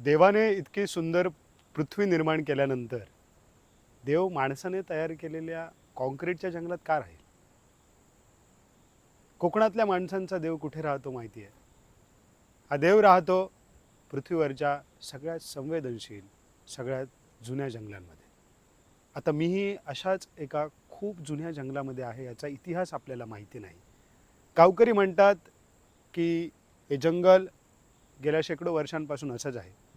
देवाने इतकी सुंदर पृथ्वी निर्माण केल्यानंतर देव माणसाने तयार केलेल्या कॉन्क्रीटच्या जंगलात का राहील? कोकणातल्या माणसांचा देव कुठे राहतो माहिती आहे हा देव राहतो पृथ्वीवरच्या सगळ्यात संवेदनशील सगळ्यात जुन्या जंगलांमध्ये. आता मीही अशाच एका खूप जुन्या जंगलामध्ये आहे याचा इतिहास आपल्याला माहिती नाही. गावकरी म्हणतात की हे जंगल गेल्या शेकडो वर्षांपासून असंच आहे.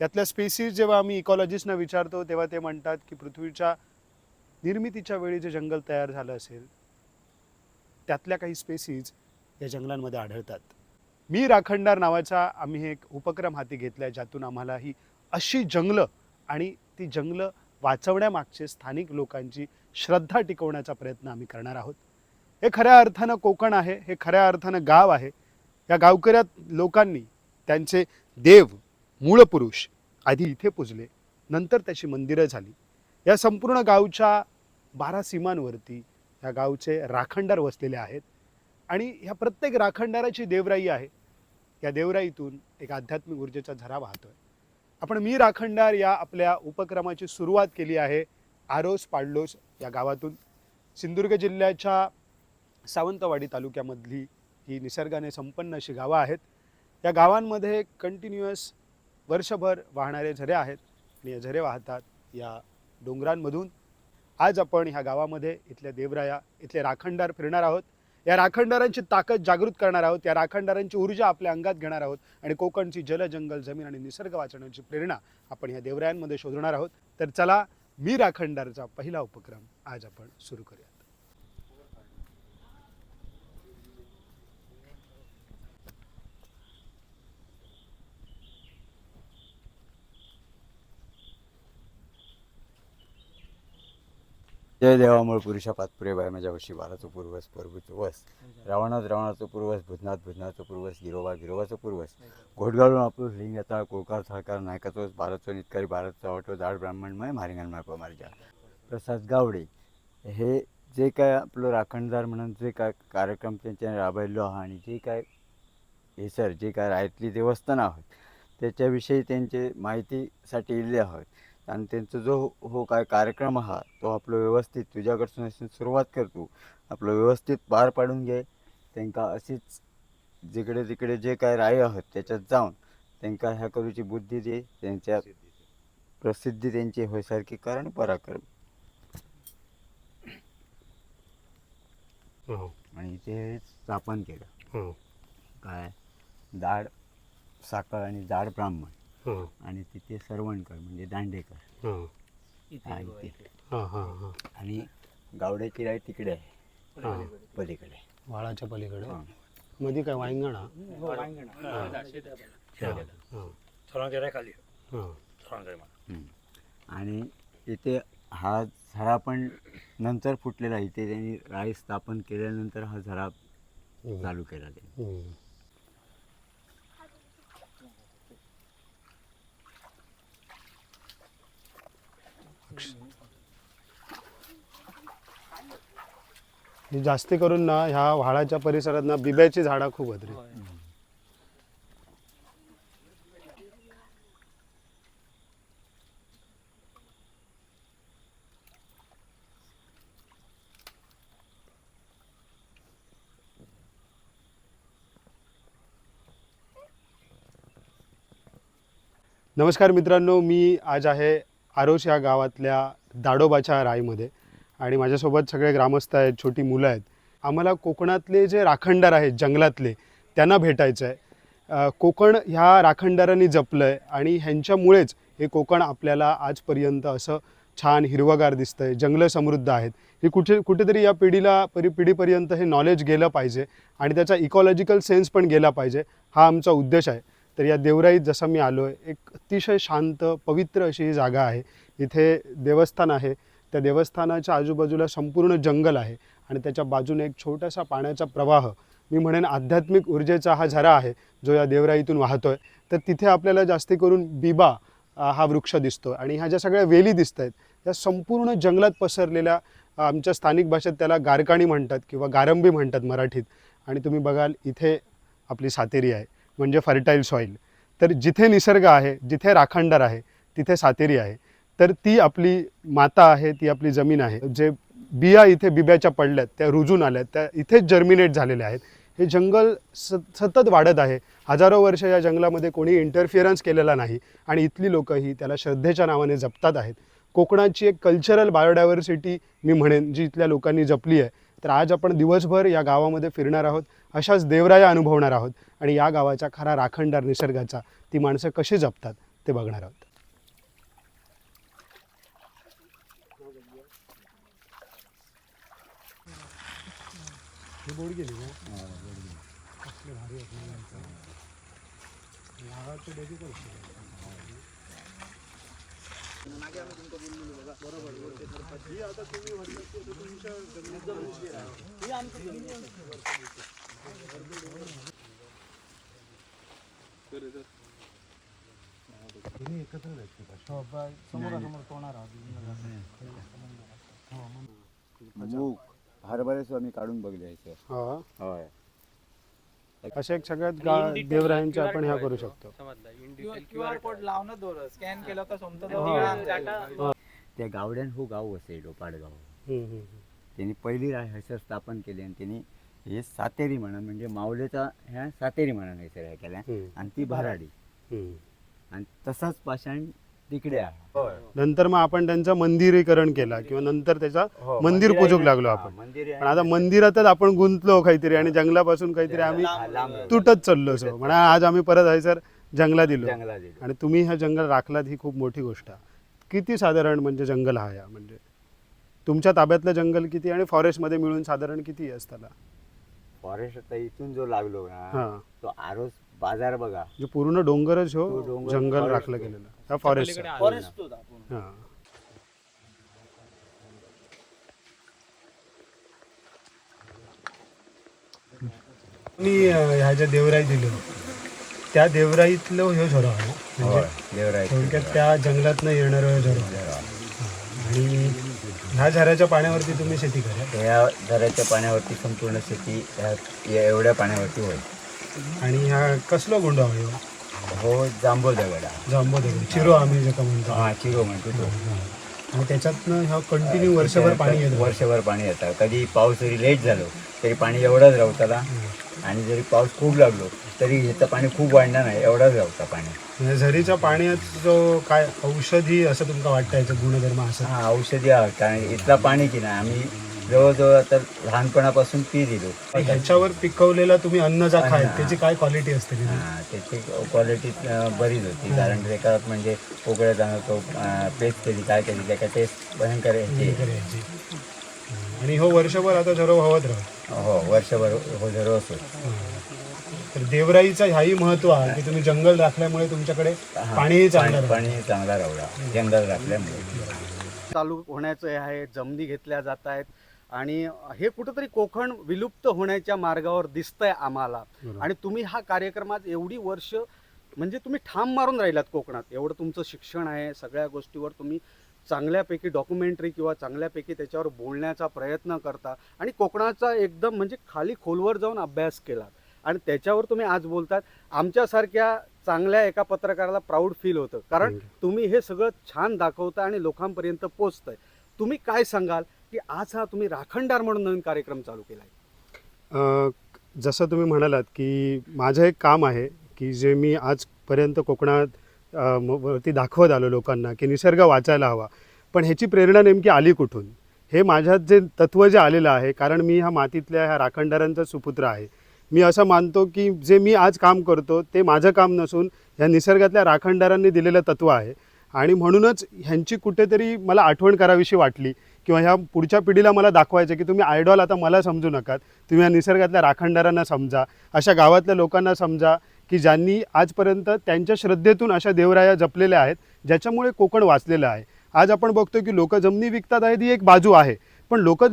यातल्या स्पेसीज जेव्हा आम्ही इकॉलॉजिस्टना विचारतो तेव्हा ते म्हणतात की पृथ्वीच्या निर्मितीच्या वेळी जे जंगल तयार झालं असेल त्यातल्या काही स्पेसीज या जंगलांमध्ये आढळतात. मी राखणदार नावाचा आम्ही एक उपक्रम हाती घेतला आहे ज्यातून आम्हाला ही अशी जंगलं आणि ती जंगलं वाचवण्यामागचे स्थानिक लोकांची श्रद्धा टिकवण्याचा प्रयत्न आम्ही करणार आहोत. हे खऱ्या अर्थानं कोकण आहे हे खऱ्या अर्थानं गाव आहे. या गावकऱ्यात लोकांनी त्यांचे देव मूळ पुरुष आधी इथे पुजले नंतर त्याची मंदिरं झाली. या संपूर्ण गावच्या बारा सीमांवरती या गावचे राखणदार वसलेले आहेत आणि ह्या प्रत्येक राखणदाराची देवराई आहे. या देवराईतून एक आध्यात्मिक ऊर्जेचा झरा वाहतोय. आपण मी राखणदार या आपल्या उपक्रमाची सुरुवात केली आहे आरोस पाडलोस या गावातून. सिंधुदुर्ग जिल्ह्याच्या सावंतवाडी तालुक्यामधली ही निसर्गाने संपन्न अशी गावं आहेत. या गावांमध्ये कंटिन्युअस वर्षभर वाहणारे झरे आहेत आणि या झरे वाहतात या डोंगरांमधून. आज आपण ह्या गावामध्ये इथल्या देवराया इथले राखणदार फिरणार आहोत. या राखणदारांची ताकद जागृत करणार आहोत. या राखणदारांची ऊर्जा आपल्या अंगात घेणार आहोत आणि कोकणची जल जंगल जमीन आणि निसर्ग वाचवण्याची प्रेरणा आपण ह्या देवरायांमध्ये शोधणार आहोत. तर चला मी राखणदारचा पहिला उपक्रम आज आपण सुरू करूया. जय देवामूळ पुरुषा पातपुरे बाय माझ्या वशी बाराचं पूर्वस परभूचं वस. रावणात रावणाचं पूर्वस भुजनाथ भुजनाचं पूर्वस गिरोबा गिरोबाचं पूर्वस घोटगाळून आपलं लिंग येता कोळकार सरकार नायकाचो भारतचो नितकारी भारतचा वाटो जाड ब्राह्मणमय मारिंगण माय मार्जा. प्रसाद गावडे हे जे काय आपलं राखणदार म्हणून जे काय कार्यक्रम त्यांच्याने राबयल्लो आहा आणि जे काय हे सर जे काय रायतली देवस्थानं आहोत त्याच्याविषयी त्यांचे माहितीसाठी इल्ले आहोत. आणि त्यांचा जो हो काय कार्यक्रम हा तो आपलं व्यवस्थित तुझ्याकडसून अशी सुरुवात करतो. आपलं व्यवस्थित पार पाडून घे. त्यांका अशीच जिकडे तिकडे जे काय राय आहोत त्याच्यात जाऊन त्यांका ह्या करूची बुद्धी दे. त्यांच्या प्रसिद्धी त्यांची होयसारखी कर आणि पराक्रम. आणि ते स्थापन केलं. काय? दाड साखर आणि दाड ब्राह्मण. आणि तिथे सरवणकर म्हणजे दांडेकर. हा, इथे. आणि गावड्याची राय तिकडे आहे. पलीकडे. वाळाच्या पलीकडे? हां. मध्ये काय वांगणा खाली. हां. हम्म. आणि इथे हा झरा पण नंतर फुटलेला आहे. इथे त्यांनी राई स्थापन केल्यानंतर हा झरा चालू केला त्यांनी. हम्म. ही जास्ती करून ना ह्या व्हाळाच्या परिसरात ना बिब्याची झाडं खूप आहेत रे. नमस्कार मित्रांनो मी आज आहे आरोश या गावातल्या दाडोबाच्या राईमध्ये. आणि माझ्यासोबत सगळे ग्रामस्थ आहेत छोटी मुलं आहेत. आम्हाला कोकणातले जे राखणदार आहेत जंगलातले त्यांना भेटायचं आहे. कोकण ह्या राखणदारांनी जपलं आहे आणि ह्यांच्यामुळेच हे कोकण आपल्याला आजपर्यंत असं छान हिरवगार दिसतं आहे जंगलं समृद्ध आहेत. हे कुठे कुठेतरी या पिढीला परी पिढीपर्यंत हे नॉलेज गेलं पाहिजे आणि त्याचा इकॉलॉजिकल सेन्स पण गेला पाहिजे. हा आमचा उद्देश आहे. तर या देवराईत जसं मी आलो आहे एक अतिशय शांत पवित्र अशी ही जागा आहे. इथे देवस्थान आहे. त्या देवस्थानाच्या आजूबाजूला संपूर्ण जंगल आहे आणि त्याच्या बाजूने एक छोटासा पाण्याचा प्रवाह मी म्हणेन आध्यात्मिक ऊर्जेचा हा झरा आहे जो या देवराईतून वाहतो आहे तर तिथे आपल्याला जास्ती करून बिबा हा वृक्ष दिसतो आणि ह्या ज्या सगळ्या वेली दिसत आहेत या संपूर्ण जंगलात पसरलेल्या आमच्या स्थानिक भाषेत त्याला गारकाणी म्हणतात किंवा गारंबी म्हणतात मराठीत. आणि तुम्ही बघाल इथे आपली सातेरी आहे. म्हणजे फर्टाईल सॉईल तर जिथे निसर्ग आहे जिथे राखणदार आहे तिथे सातेरी आहे. तर ती आपली माता आहे ती आपली जमीन आहे. जे बिया इथे बिब्याच्या पडल्यात त्या रुजून आल्यात त्या इथेच जर्मिनेट झालेल्या आहेत. हे जंगल स सतत वाढत आहे. हजारो वर्ष या जंगलामध्ये कोणी इंटरफिअरन्स केलेला नाही आणि इथली लोकंही त्याला श्रद्धेच्या नावाने जपतात आहेत. कोकणाची एक कल्चरल बायोडायव्हर्सिटी मी म्हणेन जी इथल्या लोकांनी जपली आहे तर आज आपण दिवसभर या गावामध्ये फिरणार आहोत अशाच देवराया अनुभवणार आहोत आणि या गावाच्या खरा राखणदार निसर्गाचा ती माणसं कशी जपतात ते बघणार आहोत. मूग हरभरे सुद्धा मी काढून बघले याचे. हा. होय. अशा एक सगळ्यात गा देवरायांच्या आपण ह्या करू शकतो. क्यू आर कोड लावणं दोर. स्कॅन केलं का सोमतं. त्या गावड्यान हो गाव असे डोपाडगाव. हम्म, हम्म, त्यांनी पहिली रा- हैसर स्थापन केली आणि त्यांनी हे सातेरी म्हणून म्हणजे माऊलीचा ह्या सातेरी म्हणून हैसर हे केल्या. हम्म, आणि ती भराडी. हम्म. आणि तसाच पाषाण तिकडे आहे नंतर मग आपण त्यांचं मंदिरीकरण केला किंवा नंतर त्याचा हो, मंदिर मंदिर पूजक आहे- लागलो हा, आपण मंदिर आहे पण आता मंदिरातच आपण गुंतलो काहीतरी आणि जंगलापासून काहीतरी आम्ही लांब तुटत चाललो असो. म्हणा आज आम्ही परत हयसर जंगला दिलो जंगलात. आणि तुम्ही हा जंगल राखलात ही खूप मोठी गोष्ट. आहे किती साधारण म्हणजे जंगल हा या म्हणजे? तुमच्या ताब्यातलं जंगल किती आणि फॉरेस्टमध्ये मिळून साधारण किती आहे त्याला फॉरेस्ट आता इथून जो लागलो ना हां. तो आरोस बाजार बघा. म्हणजे पूर्ण डोंगरच हो डोंगर जंगल forest राखलं. गेलेलं. हा फॉरेस्ट फॉरेस्ट हां. मी अं, ह्या ज्या देवराई दिलो त्या देवराईतलं ह्यो झरो आहे. म्हणजे देवराय थोडक्यात त्या जंगलातनं येणारं झरो आहे. आणि ह्या झऱ्याच्या पाण्यावरती तुम्ही शेती करा. या झऱ्याच्या पाण्यावरती संपूर्ण शेती ह्या- या एवढ्या पाण्यावरती होईल. आणि ह्या कसलो गुंड आहे ह्यो? हो जांभो दगडा जांबो दगड चिरो आम्ही ज्याका म्हणतो. हा चिरो म्हणतो तो. आणि त्याच्यातनं ह्या कंटिन्यू वर्षभर पाणी येतं. वर्षभर पाणी येतं. कधी पाऊस जरी लेट झालो तरी पाणी एवढाच राहताला आणि जरी पाऊस खूप लागलो तरी ह्याचं पाणी खूप वाढणार नाही एवढाच राहता पाणी. या झरीच्या पाण्यात जो काय औषधी असं तुमका वाटतं याचं गुणधर्म असं? हा औषधी आहे. कारण इथला पाणी की नाही आम्ही जवळजवळ आता लहानपणापासून पी दिलो. ह्याच्यावर पिकवलेला तुम्ही अन्न जा खाय. त्याची काय क्वालिटी असते? हा, त्याची क्वालिटी बरीच होती कारण त्याच्यात म्हणजे उकळ्या जाणवतो पेस्ट केली काय केली त्याच्या टेस्ट भयंकर. आणि हो वर्षभर आता झरो व्हावत राहत. हो वर्षभर हो जरूर असो. तर देवराईचा ह्याही महत्त्व आहे की तुम्ही जंगल राखल्यामुळे तुमच्याकडे पाणीही चांगलं. पाणी चांगला राहला जंगल राखल्यामुळे. चालू होण्याचं हे आहे जमिनी घेतल्या जात आहेत. आणि हे कुठंतरी कोकण विलुप्त होण्याच्या मार्गावर दिसतंय आम्हाला. आणि तुम्ही हा कार्यक्रमात एवढी वर्ष म्हणजे तुम्ही ठाम मारून राहिलात कोकणात. एवढं तुमचं शिक्षण आहे सगळ्या गोष्टीवर तुम्ही चांगल्यापैकी डॉक्युमेंटरी किंवा चांगल्यापैकी त्याच्यावर बोलण्याचा प्रयत्न करता आणि कोकणाचा एकदम म्हणजे खाली खोलवर जाऊन अभ्यास केला. आणि त्याच्यावर तुम्ही आज बोलतात आमच्यासारख्या चांगल्या एका पत्रकाराला प्राऊड फील होतं. कारण. तुम्ही हे सगळं छान दाखवता आणि लोकांपर्यंत पोचतंय तुम्ही काय सांगाल? की आज हा तुम्ही राखणदार म्हणून नवीन कार्यक्रम चालू केला आहे जसं तुम्ही म्हणालात की माझं एक काम आहे की जे मी आजपर्यंत कोकणात वरती दाखवत आलो लोकांना की निसर्ग वाचायला हवा. पण ह्याची प्रेरणा नेमकी आली कुठून? हे माझ्यात जे तत्त्व जे आलेलं आहे कारण मी ह्या मातीतल्या ह्या राखणदारांचा सुपुत्र आहे. मी असं मानतो की जे मी आज काम करतो ते माझं काम नसून ह्या निसर्गातल्या राखणदारांनी दिलेलं तत्त्व आहे. आणि म्हणूनच ह्यांची कुठेतरी मला आठवण करावीशी वाटली किंवा ह्या पुढच्या पिढीला मला दाखवायचं की तुम्ही आयडॉल आता मला समजू नका तुम्ही या निसर्गातल्या राखणदारांना समजा अशा गावातल्या लोकांना समजा की ज्यांनी आजपर्यंत त्यांच्या श्रद्धेतून अशा देवराया जपलेल्या आहेत ज्याच्यामुळे कोकण वाचलेलं आहे. आज आपण बघतो की लोक जमिनी विकतात आहेत ही एक बाजू आहे. पण लोक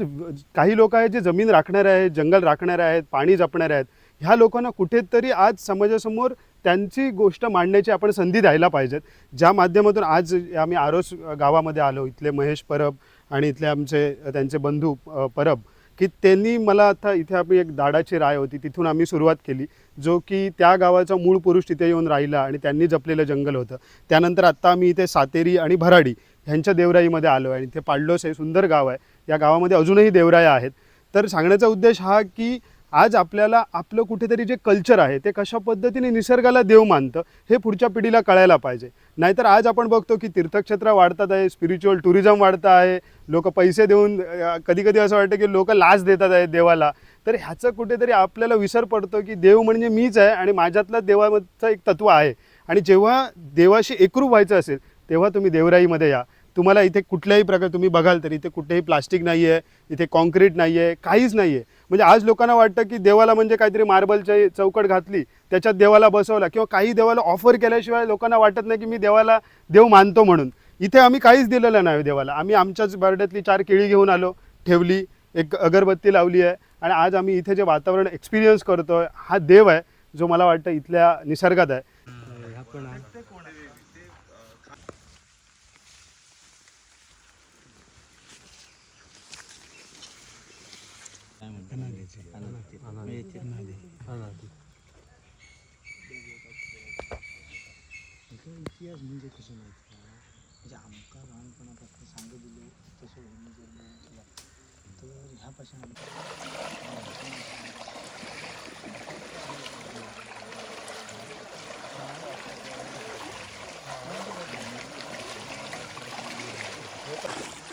काही लोक आहेत जे जमीन राखणारे आहेत जंगल राखणारे आहेत पाणी जपणारे आहेत ह्या लोकांना कुठेतरी आज समाजासमोर त्यांची गोष्ट मांडण्याची आपण संधी द्यायला पाहिजेत. ज्या माध्यमातून आज आम्ही आरोस गावामध्ये आलो इथले महेश परब आणि इथले आमचे त्यांचे बंधू परब की त्यांनी मला आता इथे आम्ही एक दाडाची राय होती तिथून आम्ही सुरुवात केली जो की त्या गावाचा मूळ पुरुष तिथे येऊन राहिला आणि त्यांनी जपलेलं जंगल होतं. त्यानंतर आत्ता आम्ही इथे सातेरी आणि भराडी ह्यांच्या देवराईमध्ये आलो आहे आणि इथे पाडलोस हे सुंदर गाव आहे. या गावामध्ये अजूनही देवराया आहेत. तर सांगण्याचा उद्देश हा की आज आपल्याला आपलं कुठेतरी जे कल्चर आहे ते कशा पद्धतीने निसर्गाला देव मानतं हे पुढच्या पिढीला कळायला पाहिजे. नाहीतर आज आपण बघतो की तीर्थक्षेत्र वाढतात आहे स्पिरिच्युअल टुरिझम वाढतं आहे लोक पैसे देऊन कधी कधी असं वाटतं की लोक लाच देतात आहेत देवाला. तर ह्याचं कुठेतरी आपल्याला विसर पडतो की देव म्हणजे मीच आहे आणि माझ्यातलं देवाचं एक तत्व आहे. आणि जेव्हा देवाशी एकरूप व्हायचं असेल तेव्हा तुम्ही देवराईमध्ये या. तुम्हाला इथे कुठल्याही प्रकार तुम्ही बघाल तर इथे कुठेही प्लास्टिक नाही आहे इथे कॉन्क्रीट नाही आहे काहीच नाही आहे म्हणजे आज लोकांना वाटतं की देवाला म्हणजे काहीतरी मार्बलच्या चौकट घातली त्याच्यात देवाला बसवला किंवा काही देवाला ऑफर केल्याशिवाय लोकांना वाटत नाही की मी देवाला देव मानतो म्हणून. इथे आम्ही काहीच दिलेलं नाही देवाला. आम्ही आमच्याच बर्ड्यातली चार केळी घेऊन आलो ठेवली एक अगरबत्ती लावली आहे आणि आज आम्ही इथे जे वातावरण एक्सपिरियन्स करतोय हा देव आहे जो मला वाटतं इथल्या निसर्गात आहे. इतिहास म्हणजे कसं माहिती का म्हणजे आमका लहानपणापासून सांगत दिले तसं होऊन जर तर ह्यापासून आमच्या म्हणजे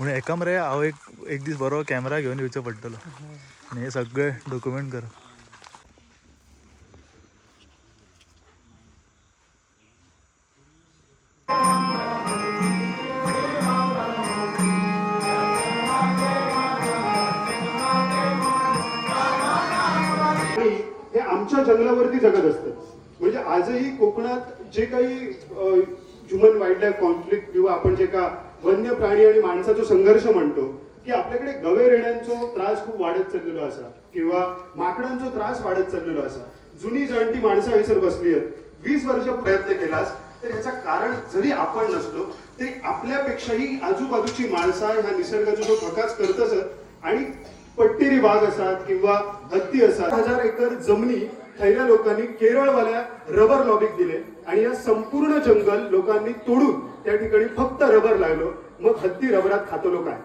म्हणून एका मरे हांव एक एक दीस बरो कॅमेरा घेवन येवचो पडटलो. आनी हे सगळे डॉक्युमेंट करप हे आमच्या जंगलावरती जगत असतं. म्हणजे आजही कोकणात जे काही ह्युमन वाईल्ड लाईफ कॉन्फ्लिक्ट किंवा आपण जे का वन्य प्राणी आणि माणसाचा संघर्ष म्हणतो की आपल्याकडे गवे रेड्यांचा त्रास खूप वाढत चाललेलो असा किंवा माकडांचा त्रास वाढत चाललेलो असा. जुनी जाणती माणसं विसर बसली आहेत. वीस वर्ष प्रयत्न केलास तर ह्याचं कारण जरी आपण नसलो तरी आपल्यापेक्षाही आजूबाजूची माणसं ह्या निसर्गाचा जो प्रकाश करत असत आणि पट्टेरी वाघ असतात किंवा हत्ती असतात. हजार एकर जमिनी थैल्या लोकांनी केरळवाल्या रबर लॉबीक दिले आणि या संपूर्ण जंगल लोकांनी तोडून त्या ठिकाणी फक्त रबर लागलो मग हत्ती रबरात खातो काय?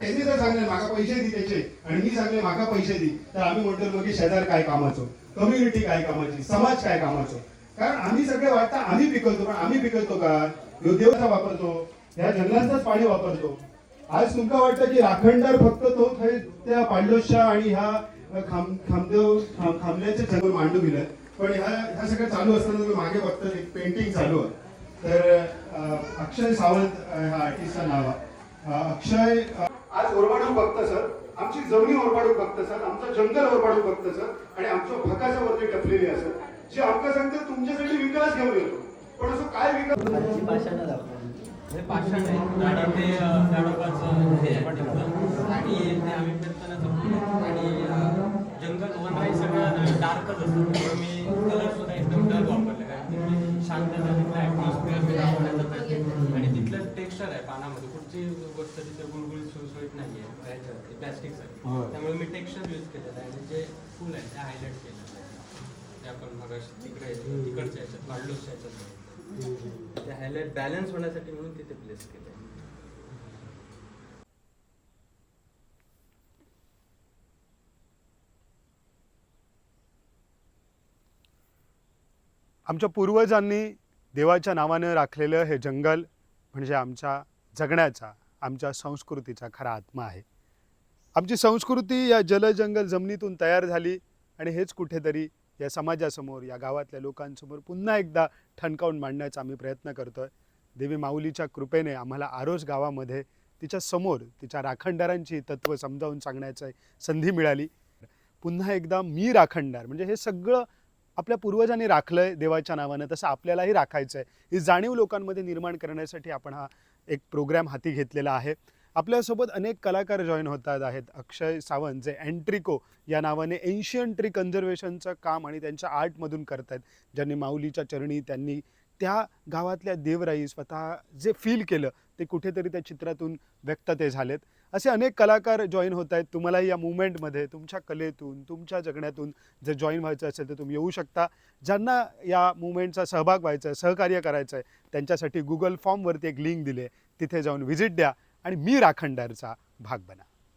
त्यांनी जर सांगले माका पैसे दी त्याचे आणि मी सांगले माका पैसे दी तर आम्ही म्हणतो मग की शेजार काय कामाचं? कम्युनिटी काय कामाची? समाज काय कामाचो? कारण आम्ही सगळे वाटतं आम्ही पिकवतो पण आम्ही पिकवतो का? ह्यो देवचा वापरतो ह्या जंगलाचंच पाणी वापरतो. आज तुमका वाटतं की राखणदार फक्त तो थंय त्या पांडोशा आणि ह्या खाम खामदेव खाम- खामल्याचे जंगल मांडू दिलं पण ह्या ह्या सगळं चालू असताना तुम्ही मागे बघता एक पेंटिंग चालू आहे. तर अक्षय सावंत ह्या आर्टिस्टचं नाव आहे. अक्षय आज ओरबाडू बघतं सर. आमची जमिनी ओरबाडू बघतं सर. आमचं जंगल ओरबाडू बघतं सर. आणि आमच्या भकाच्या वरती टपलेली असं जे आमका सांगते तुमच्यासाठी विकास घेऊन येतो. पण असं काय विकास? हे पाषाण आहे. आणि ते हे ते आम्ही फिरताना आणि जंगल वनराई सगळं डार्कच असतं. त्यामुळे मी कलर सुद्धा एकदम डल वापरले. कारण की मी शांतता तिथलं ॲटमॉस्फिअर मी दाखवण्याचा प्रयत्न आणि तिथलं टेक्स्चर आहे पानामध्ये. कुठची गोष्ट तिथे गुळगुळीत सुळसुळीत नाही आहे प्लॅस्टिकसाठी त्यामुळे मी टेक्स्चर यूज केलेलं आहे. आणि जे फुल आहे ते हायलाईट केलेलं आहे. ते आपण मग तिकडे तिकडच्या ह्याच्यात पाडलोसच्या ह्याच्यात. ते हायलाईट बॅलन्स होण्यासाठी म्हणून तिथे प्लेस केलं आमच्या पूर्वजांनी देवाच्या नावानं राखलेलं हे जंगल म्हणजे आमच्या जगण्याचा आमच्या संस्कृतीचा खरा आत्मा आहे. आमची संस्कृती या जलजंगल जमिनीतून तयार झाली आणि हेच कुठेतरी या समाजासमोर या गावातल्या लोकांसमोर पुन्हा एकदा ठणकावून मांडण्याचा आम्ही प्रयत्न करतोय. देवी माऊलीच्या कृपेने आम्हाला आरोस गावामध्ये तिच्या समोर तिच्या राखणदारांची तत्त्व समजावून सांगण्याची संधी मिळाली. पुन्हा एकदा मी राखणदार म्हणजे हे सगळं आपल्या पूर्वजांनी राखलंय देवाच्या नावानं तसं आपल्यालाही राखायचं आहे ही जाणीव लोकांमध्ये निर्माण करण्यासाठी आपण हा एक प्रोग्रॅम हाती घेतलेला आहे. आपल्यासोबत अनेक कलाकार जॉईन होतात आहेत. अक्षय सावंत जे अँट्रिको या नावाने एन्शियन ट्री कन्झर्वेशनचं काम आणि त्यांच्या आर्टमधून करत आहेत ज्यांनी माऊलीच्या चरणी त्यांनी त्या गावातल्या देवराई स्वतः जे फील केलं ते कुठेतरी त्या चित्रातून व्यक्त ते झालेत. असे अनेक कलाकार जॉईन होत आहेत. तुम्हालाही या मुवमेंटमध्ये तुमच्या कलेतून तुमच्या जगण्यातून जर जॉईन व्हायचं असेल तर तुम्ही येऊ शकता. ज्यांना या मुवमेंटचा सहभाग व्हायचा आहे सहकार्य करायचं आहे त्यांच्यासाठी गुगल फॉर्मवरती एक लिंक दिले तिथे जाऊन व्हिजिट द्या आणि मी राखणदारचा भाग बना.